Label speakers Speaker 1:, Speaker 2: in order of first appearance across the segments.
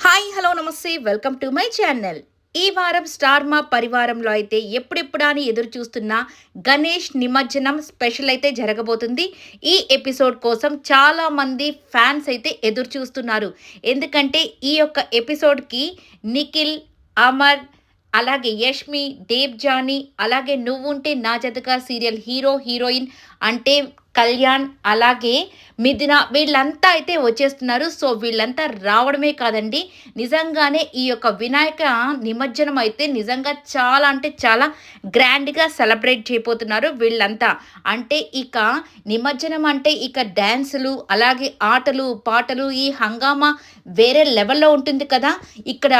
Speaker 1: Hi hello నమస్తే welcome to my channel. ఈ వారం స్టార్ మా పరివారంలో అయితే ఎప్పుడెప్పుడా అని ఎదురు చూస్తున్న గణేష్ నిమజ్జనం స్పెషల్ అయితే జరగబోతుంది. ఈ ఎపిసోడ్ కోసం చాలా మంది ఫ్యాన్స్ అయితే ఎదురు చూస్తున్నారు ఎందుకంటే ఈ యొక్క ఎపిసోడ్కి నిఖిల్ అమర్ అలాగే యష్మి దేవ్ జానీ అలాగే నువ్వుంటే నా జతగా సీరియల్ హీరో హీరోయిన్ అంటే కళ్యాణ్ అలాగే మిథున వీళ్ళంతా అయితే వచ్చేస్తున్నారు. సో వీళ్ళంతా రావడమే కాదండి. నిజంగానే ఈ యొక్క వినాయక నిమజ్జనం అయితే నిజంగా చాలా అంటే చాలా గ్రాండ్గా సెలబ్రేట్ చేయబోతున్నారు వీళ్ళంతా. అంటే ఇక నిమజ్జనం అంటే ఇక డ్యాన్సులు అలాగే ఆటలు పాటలు ఈ హంగామా వేరే లెవెల్లో ఉంటుంది కదా. ఇక్కడ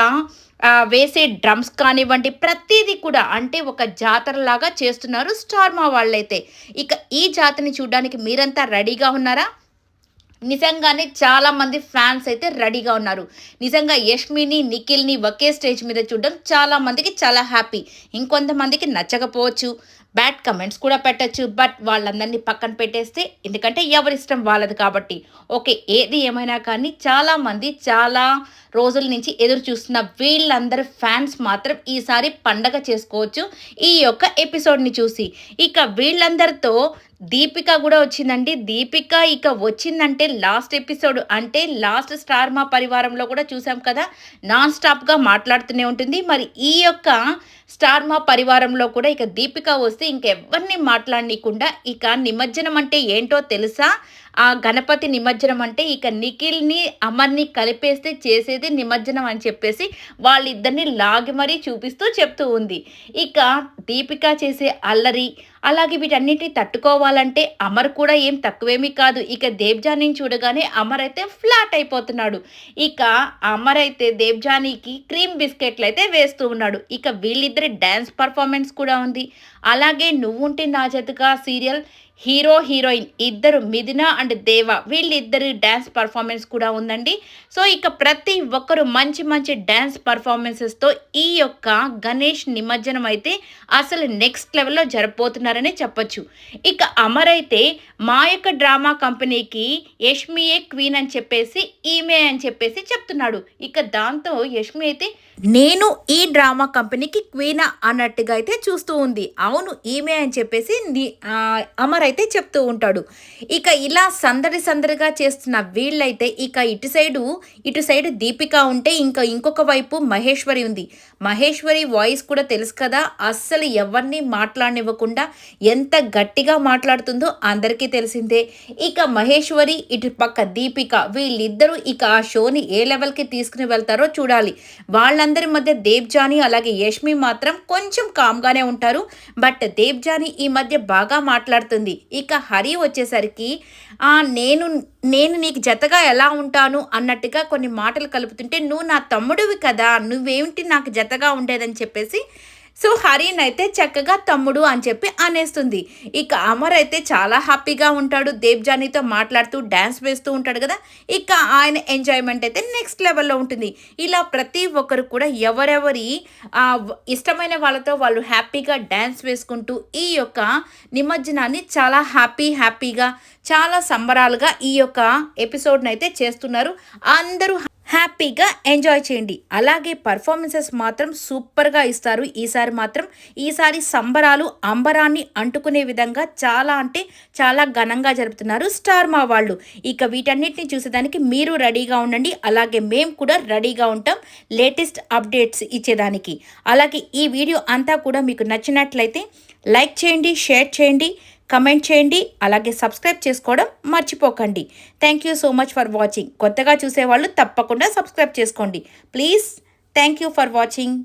Speaker 1: వేసే డ్రమ్స్ కానివ్వండి ప్రతిదీ కూడా అంటే ఒక జాతరలాగా చేస్తున్నారు స్టార్ మా వాళ్ళైతే. ఇక ఈ జాతరని చూడడానికి మీరంతా రెడీగా ఉన్నారా? నిజంగానే చాలా మంది ఫ్యాన్స్ అయితే రెడీగా ఉన్నారు. నిజంగా యష్మిని నిఖిల్ని ఒకే స్టేజ్ మీద చూడడం చాలా మందికి చాలా హ్యాపీ. ఇంకొంతమందికి నచ్చకపోవచ్చు. బ్యాడ్ కమెంట్స్ కూడా పెట్టచ్చు బట్ వాళ్ళందరినీ పక్కన పెట్టేస్తే ఎందుకంటే ఎవరిష్టం వాళ్ళది కాబట్టి. ఓకే ఏది ఏమైనా కానీ చాలామంది చాలా రోజుల నుంచి ఎదురు చూస్తున్న వీళ్ళందరి ఫ్యాన్స్ మాత్రం ఈసారి పండగ చేసుకోవచ్చు ఈ యొక్క ఎపిసోడ్ని చూసి. ఇక వీళ్ళందరితో దీపిక కూడా వచ్చిందండి. దీపిక ఇక వచ్చిందంటే లాస్ట్ ఎపిసోడ్ అంటే లాస్ట్ స్టార్ మా పరివారంలో కూడా చూసాం కదా నాన్ స్టాప్గా మాట్లాడుతూనే ఉంటుంది. మరి ఈ యొక్క స్టార్ మా పరివారంలో కూడా ఇక దీపిక వస్తే ఇంకెవరిని మాట్లాడనీయకుండా ఇక నిమజ్జనం అంటే ఏంటో తెలుసా? ఆ గణపతి నిమజ్జనం అంటే ఇక నిఖిల్ని అమర్ని కలిపేస్తే చేసేది నిమజ్జనం అని చెప్పేసి వాళ్ళిద్దరిని లాగి మరీ చూపిస్తూ చెప్తూ ఉంది. ఇక దీపిక చేసే అల్లరి అలాగే వీటన్నిటిని తట్టుకోవాలంటే అమర్ కూడా ఏం తక్కువేమీ కాదు. ఇక దేవ్జాని చూడగానే అమర్ అయితే ఫ్లాట్ అయిపోతున్నాడు. ఇక అమర్ అయితే దేవ్జానీకి క్రీమ్ బిస్కెట్లు అయితే వేస్తూ ఉన్నాడు. ఇక వీళ్ళిద్దరు డ్యాన్స్ పర్ఫార్మెన్స్ కూడా ఉంది. అలాగే నువ్వుంటే నా జతగా సీరియల్ హీరో హీరోయిన్ ఇద్దరు మిథున అండ్ దేవ వీళ్ళిద్దరు డ్యాన్స్ పర్ఫార్మెన్స్ కూడా ఉందండి. సో ఇక ప్రతి ఒక్కరు మంచి మంచి డ్యాన్స్ పర్ఫార్మెన్సెస్తో ఈ యొక్క గణేష్ నిమజ్జనం అయితే అసలు నెక్స్ట్ లెవెల్లో జరగబోతున్నారని చెప్పొచ్చు. ఇక అమర్ అయితే మా యొక్క డ్రామా కంపెనీకి యష్మియే క్వీన్ అని చెప్పేసి ఈమె అని చెప్పేసి చెప్తున్నాడు. ఇక దాంతో యష్మి అయితే నేను ఈ డ్రామా కంపెనీకి క్వీనా అన్నట్టుగా అయితే చూస్తూ ఉంది. అవును ఈమె అని చెప్పేసి అమర్ అయితే చెప్తూ ఉంటాడు. ఇక ఇలా సందడి సందడిగా చేస్తున్న వీళ్ళైతే ఇక ఇటు సైడు ఇటు సైడ్ దీపిక ఉంటే ఇంకా ఇంకొక వైపు మహేశ్వరి ఉంది. మహేశ్వరి వాయిస్ కూడా తెలుసు కదా అస్సలు ఎవరిని మాట్లాడనివ్వకుండా ఎంత గట్టిగా మాట్లాడుతుందో అందరికీ తెలిసిందే. ఇక మహేశ్వరి ఇటు పక్క దీపిక వీళ్ళిద్దరూ ఇక ఆ షోని ఏ లెవెల్కి తీసుకుని వెళ్తారో చూడాలి. వాళ్ళందరి మధ్య దేవ్జాని అలాగే యష్మి మాత్రం కొంచెం కామ్గానే ఉంటారు. బట్ దేవ్జాని ఈ మధ్య బాగా మాట్లాడుతుంది. ఇక హరి వచ్చేసరికి "ఆ, నేను నేను నీకు జతగా ఎలా ఉంటాను? అన్నట్టుగా కొన్ని మాటలు కలుపుతుంటే నువ్వు నా తమ్ముడివి కదా నువ్వేమిటి నాకు జతగా ఉండేదని చెప్పేసి సో హరిన్ అయితే చక్కగా తమ్ముడు అని చెప్పి అనేస్తుంది. ఇక అమర్ అయితే చాలా హ్యాపీగా ఉంటాడు. దేవ్జానీతో మాట్లాడుతూ డ్యాన్స్ వేస్తూ ఉంటాడు కదా. ఇక ఆయన ఎంజాయ్మెంట్ అయితే నెక్స్ట్ లెవెల్లో ఉంటుంది. ఇలా ప్రతి ఒక్కరు కూడా ఎవరెవరి ఇష్టమైన వాళ్ళతో వాళ్ళు హ్యాపీగా డ్యాన్స్ వేసుకుంటూ ఈ యొక్క నిమజ్జనాన్ని చాలా హ్యాపీ హ్యాపీగా చాలా సంబరాలుగా ఈ యొక్క ఎపిసోడ్ని అయితే చేస్తున్నారు. అందరూ హ్యాపీగా ఎంజాయ్ చేయండి. అలాగే పర్ఫార్మెన్సెస్ మాత్రం సూపర్గా ఇస్తారు. ఈసారి మాత్రం ఈసారి సంబరాలు అంబరాన్ని అంటుకునే విధంగా చాలా అంటే చాలా ఘనంగా జరుపుతున్నారు స్టార్ మా వాళ్ళు. ఇక వీటన్నిటిని చూసేదానికి మీరు రెడీగా ఉండండి. అలాగే మేము కూడా రెడీగా ఉంటాం లేటెస్ట్ అప్డేట్స్ ఇచ్చేదానికి. అలాగే ఈ వీడియో అంతా కూడా మీకు నచ్చినట్లయితే లైక్ చేయండి షేర్ చేయండి. కమెంట్ చేయండి అలాగే సబ్స్క్రైబ్ చేసుకోవడం మర్చిపోకండి. Thank you so much for watching కొత్తగా చూసేవాళ్ళు తప్పకుండా సబ్స్క్రైబ్ చేసుకోండి. Please thank you for watching